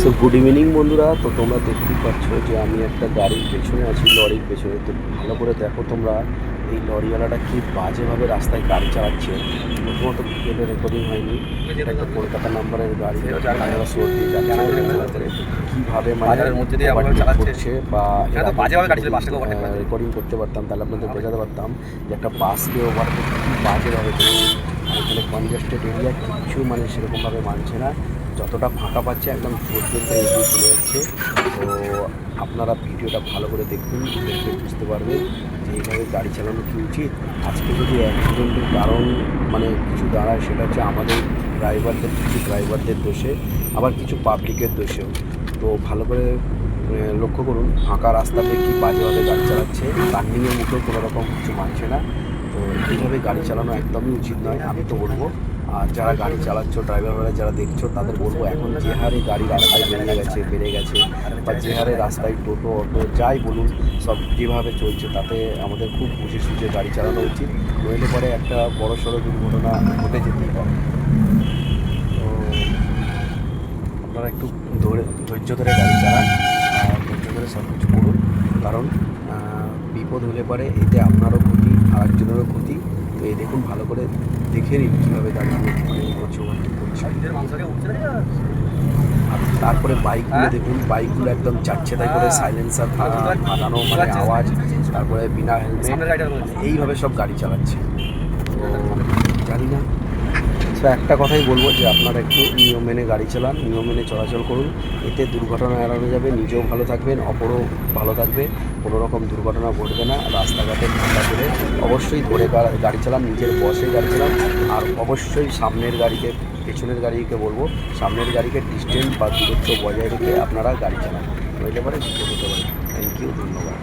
So good evening বন্ধুরা। তো তোমরা দেখতেই পাচ্ছ যে আমি একটা গাড়ির পেছনে আছি লরির পেছনে। তো ভালো করে দেখো তোমরা এই লরিওয়ালাটা কি বাজেভাবে রাস্তায় গাড়ি চালাচ্ছে। প্রথমত ভিডিওটা রেকর্ডিং হয়নি। এটা একটা কলকাতা নাম্বারের গাড়ি কীভাবে মানে মধ্যে দিয়ে আবার চালাচ্ছে। বা রেকর্ডিং করতে পারতাম তাহলে আপনাদের বোঝাতে পারতাম যে একটা বাসকে ওভারটেক কী বাজেভাবে এখানে কনজেস্টেড এরিয়া কিছু মানে সেরকমভাবে মানছে না। যতটা ফাঁকা পাচ্ছে একদম করে এগিয়ে চলে যাচ্ছে। তো আপনারা ভিডিওটা ভালো করে দেখুন দেখলে বুঝতে পারবেন যে এইভাবে গাড়ি চালানো কি উচিত। আজকে যদি অ্যাক্সিডেন্টের কারণ মানে কিছু দাঁড়ায়, সেটা হচ্ছে আমাদের ড্রাইভারদের, কিছু ড্রাইভারদের দোষে, আবার কিছু পাবলিকের দোষেও। তো ভালো করে লক্ষ্য করুন, ফাঁকা রাস্তাতে কি বাজেভাবে গাড়ি চালাচ্ছে টার্নিংয়ের মুখেও কোনো রকম কিছু মানছে না। তো এইভাবে গাড়ি চালানো একদমই উচিত নয়, আমি তো বলব। আর যারা গাড়ি চালাচ্ছ ড্রাইভাররা যারা দেখছ, তাদের বলব এখন যে হারে গাড়ি রাস্তায় বেড়ে গেছে বেড়ে গেছে, বা যে হারে রাস্তায় টোটো, অটো, যাই বলুন, সব যেভাবে চলছে, তাতে আমাদের খুব বুঝে সুঝে গাড়ি চালানো উচিত। নইলে পরে একটা বড় সড়ো দুর্ঘটনা ঘটে যেতেই পারে। তো আপনারা একটু ধরে ধৈর্য ধরে গাড়ি চালান ধৈর্য ধরে সব কিছু করুন। কারণ বিপদ হলে পরে এতে আপনারও ক্ষতি আর একজনেরও ক্ষতি। তো এই দেখুন, ভালো করে দেখে নিন কীভাবে দাঁড়িয়ে করছে তারপরে বাইকগুলো হ্যাঁ? দেখুন বাইকগুলো একদম চারছেদাই করে হ্যাঁ। সাইলেন্সার বুঝতে পারছি। ফাটানো মানে আওয়াজ তারপরে বিনা হেলমেট। এইভাবে সব গাড়ি চালাচ্ছে জানি না তো একটা কথাই বলব যে আপনারা একটু নিয়ম মেনে গাড়ি চালান, নিয়ম মেনে চলাচল করুন। এতে দুর্ঘটনা এড়ানো যাবে, নিজেও ভালো থাকবেন, অপরও ভালো থাকবে। কোনো রকম দুর্ঘটনা ঘটবে না, রাস্তাঘাটে ঠান্ডা করে অবশ্যই ধরে গাড়ি চালান, নিজের বসে গাড়ি চালান। আর অবশ্যই সামনের গাড়িকে, পেছনের গাড়িকে বলব, সামনের গাড়িকে ডিস্টেন্স বা দূরত্ব বজায় রেখে আপনারা গাড়ি চালান। নইলে পরে হতে পারে। থ্যাংক ইউ ধন্যবাদ।